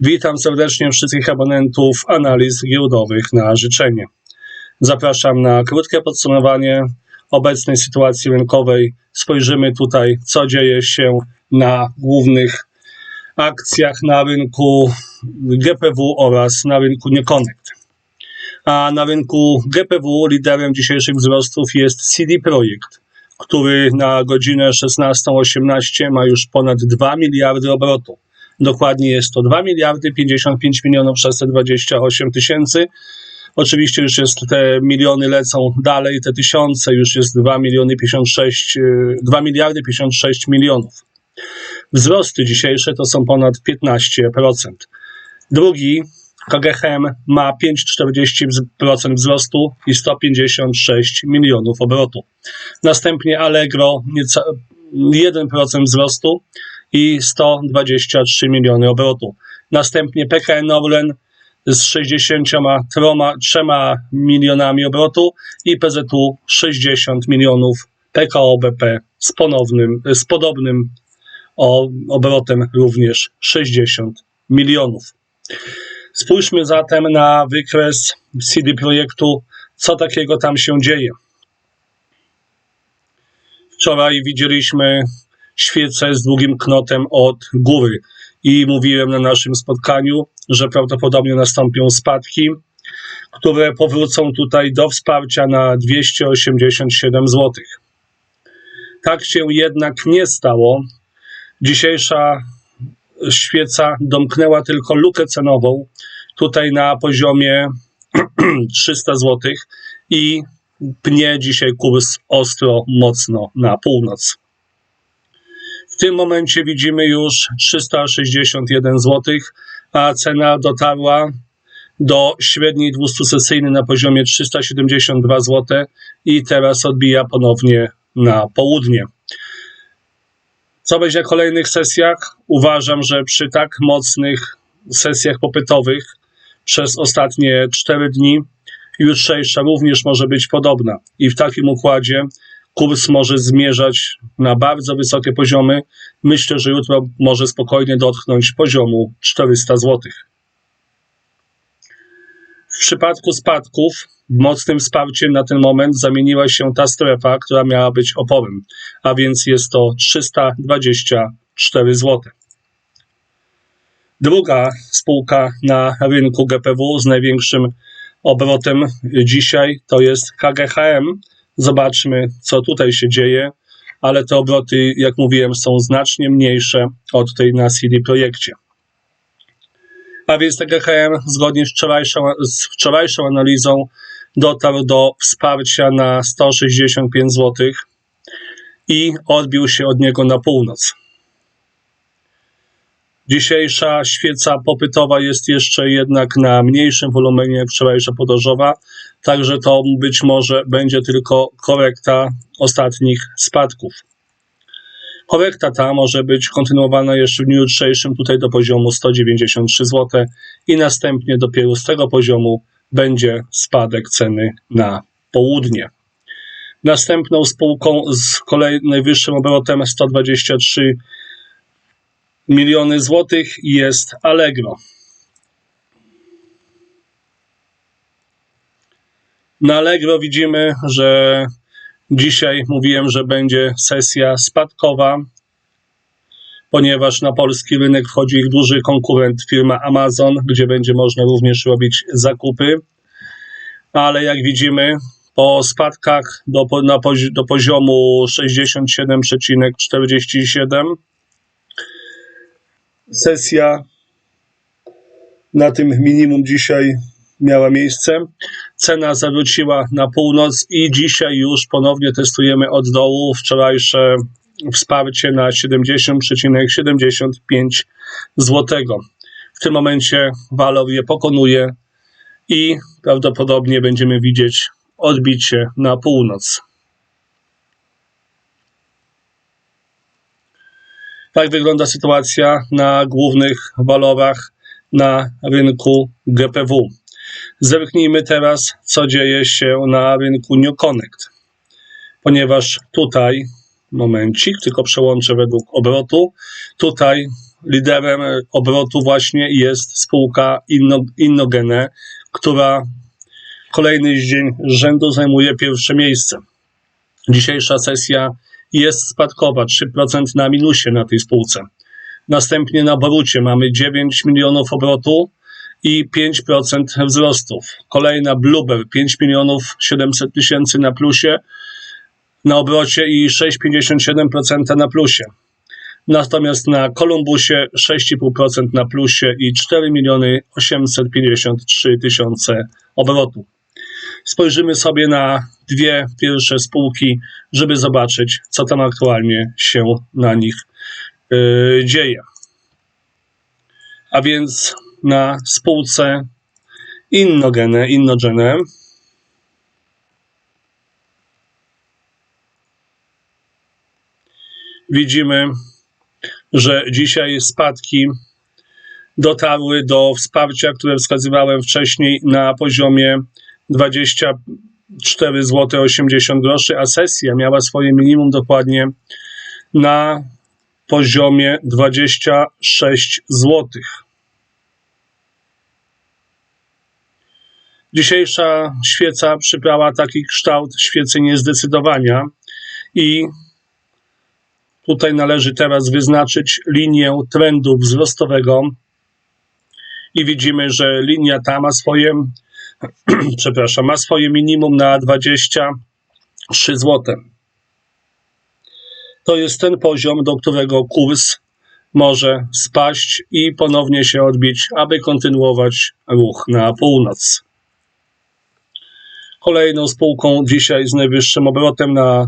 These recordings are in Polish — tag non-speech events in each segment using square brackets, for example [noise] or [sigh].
Witam serdecznie wszystkich abonentów analiz giełdowych na życzenie. Zapraszam na krótkie podsumowanie obecnej sytuacji rynkowej. Spojrzymy tutaj, co dzieje się na głównych akcjach na rynku GPW oraz na rynku NeConnect. A na rynku GPW liderem dzisiejszych wzrostów jest CD Projekt, który na godzinę 16.18 ma już ponad 2 miliardy obrotu. Dokładnie jest to 2 miliardy 55 milionów 628 tysięcy. Oczywiście już jest te miliony lecą dalej, te tysiące już jest 2 miliony 56, yy, 2 miliardy 56 milionów. Wzrosty dzisiejsze to są ponad 15%. Drugi KGHM ma 5,40% wzrostu i 156 milionów obrotu. Następnie Allegro nieca 1% wzrostu i 123 miliony obrotu. Następnie PKN Orlen z 63 milionami obrotu i PZU 60 milionów, PKO BP z, ponownym, z podobnym obrotem również 60 milionów. Spójrzmy zatem na wykres CD Projektu, co takiego tam się dzieje. Wczoraj widzieliśmy świecę z długim knotem od góry i mówiłem na naszym spotkaniu, że prawdopodobnie nastąpią spadki, które powrócą tutaj do wsparcia na 287 zł. Tak się jednak nie stało. Dzisiejsza świeca domknęła tylko lukę cenową, tutaj na poziomie [clears throat] 300 zł i pnie dzisiaj kurs ostro, mocno na północ. W tym momencie widzimy już 361 zł, a cena dotarła do średniej 200-sesyjnej na poziomie 372 zł i teraz odbija ponownie na południe. Co będzie na kolejnych sesjach? Uważam, że przy tak mocnych sesjach popytowych przez ostatnie 4 dni jutrzejsza również może być podobna. I w takim układzie kurs może zmierzać na bardzo wysokie poziomy. Myślę, że jutro może spokojnie dotknąć poziomu 400 zł. W przypadku spadków mocnym wsparciem na ten moment zamieniła się ta strefa, która miała być oporem, a więc jest to 324 zł. Druga spółka na rynku GPW z największym obrotem dzisiaj to jest KGHM. Zobaczmy, co tutaj się dzieje, ale te obroty, jak mówiłem, są znacznie mniejsze od tej na CD Projekcie. A więc KGHM zgodnie z wczorajszą, z wczorajszą analizą dotarł do wsparcia na 165 zł i odbił się od niego na północ. Dzisiejsza świeca popytowa jest jeszcze jednak na mniejszym wolumenie jak wczorajsza podażowa, także to być może będzie tylko korekta ostatnich spadków. Korekta ta może być kontynuowana jeszcze w dniu jutrzejszym tutaj do poziomu 193 zł i następnie dopiero z tego poziomu będzie spadek ceny na południe. Następną spółką z kolei najwyższym obrotem 123 miliony złotych jest Allegro. Na Allegro widzimy, że dzisiaj mówiłem, że będzie sesja spadkowa, ponieważ na polski rynek wchodzi ich duży konkurent, firma Amazon, gdzie będzie można również robić zakupy. Ale jak widzimy, po spadkach do, na, do poziomu 67,47 sesja na tym minimum dzisiaj miała miejsce. Cena zawróciła na północ i dzisiaj już ponownie testujemy od dołu wczorajsze wsparcie na 70,75 zł. W tym momencie walor je pokonuje i prawdopodobnie będziemy widzieć odbicie na północ. Tak wygląda sytuacja na głównych walorach na rynku GPW. Zerknijmy teraz, co dzieje się na rynku New Connect, ponieważ tutaj, momencik, tylko przełączę według obrotu, tutaj liderem obrotu właśnie jest spółka Inno, Innogene, która kolejny dzień rzędu zajmuje pierwsze miejsce. Dzisiejsza sesja jest spadkowa, 3% na minusie na tej spółce. Następnie na Borucie mamy 9 milionów obrotu i 5% wzrostów. Kolejna Bluebird 5 milionów 700 tysięcy na plusie na obrocie i 6,57% na plusie. Natomiast na Kolumbusie 6,5% na plusie i 4 miliony 853 tysiące obrotu. Spojrzymy sobie na dwie pierwsze spółki, żeby zobaczyć, co tam aktualnie się na nich yy, dzieje. A więc na spółce Innogene, Innogene widzimy, że dzisiaj spadki dotarły do wsparcia, które wskazywałem wcześniej na poziomie 24 zł 80 groszy, a sesja miała swoje minimum dokładnie na poziomie 26 zł. Dzisiejsza świeca przybrała taki kształt świecy niezdecydowania i Tutaj należy teraz wyznaczyć linię trendu wzrostowego i widzimy, że linia ta ma swoje, [clears throat] przepraszam, ma swoje minimum na 23 zł. To jest ten poziom, do którego kurs może spaść i ponownie się odbić, aby kontynuować ruch na północ. Kolejną spółką dzisiaj z najwyższym obrotem na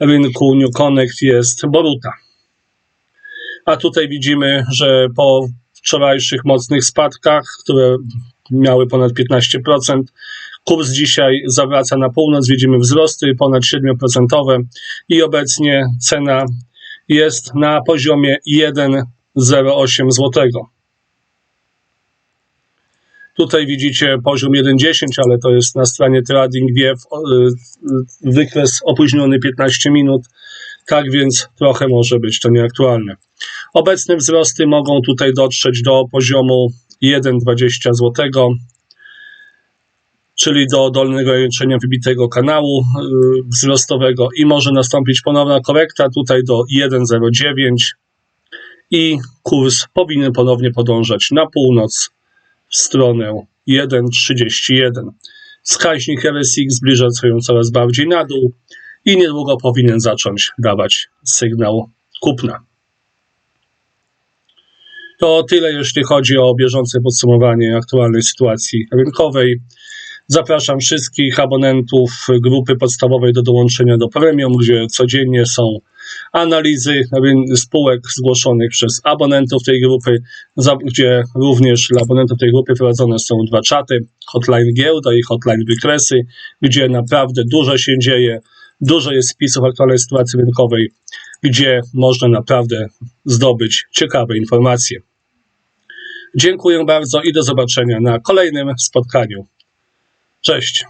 rynku New Connect jest Boruta. A tutaj widzimy, że po wczorajszych mocnych spadkach, które miały ponad 15%, kurs dzisiaj zawraca na północ, widzimy wzrosty ponad 7% i obecnie cena jest na poziomie 1,08 zł. Tutaj widzicie poziom 1,10, ale to jest na stronie TradingView wykres opóźniony 15 minut. Tak więc trochę może być to nieaktualne. Obecne wzrosty mogą tutaj dotrzeć do poziomu 1,20 zł, czyli do dolnego ograniczenia wybitego kanału yy, wzrostowego i może nastąpić ponowna korekta tutaj do 1,09 i kurs powinien ponownie podążać na północ w stronę 1,31. Wskaźnik RSX zbliża się coraz bardziej na dół i niedługo powinien zacząć dawać sygnał kupna. To tyle, jeśli chodzi o bieżące podsumowanie aktualnej sytuacji rynkowej. Zapraszam wszystkich abonentów grupy podstawowej do dołączenia do premium, gdzie codziennie są analizy spółek zgłoszonych przez abonentów tej grupy, gdzie również dla abonentów tej grupy prowadzone są dwa czaty, hotline giełda i hotline wykresy, gdzie naprawdę dużo się dzieje, dużo jest wpisów aktualnej sytuacji rynkowej, gdzie można naprawdę zdobyć ciekawe informacje. Dziękuję bardzo i do zobaczenia na kolejnym spotkaniu. Cześć.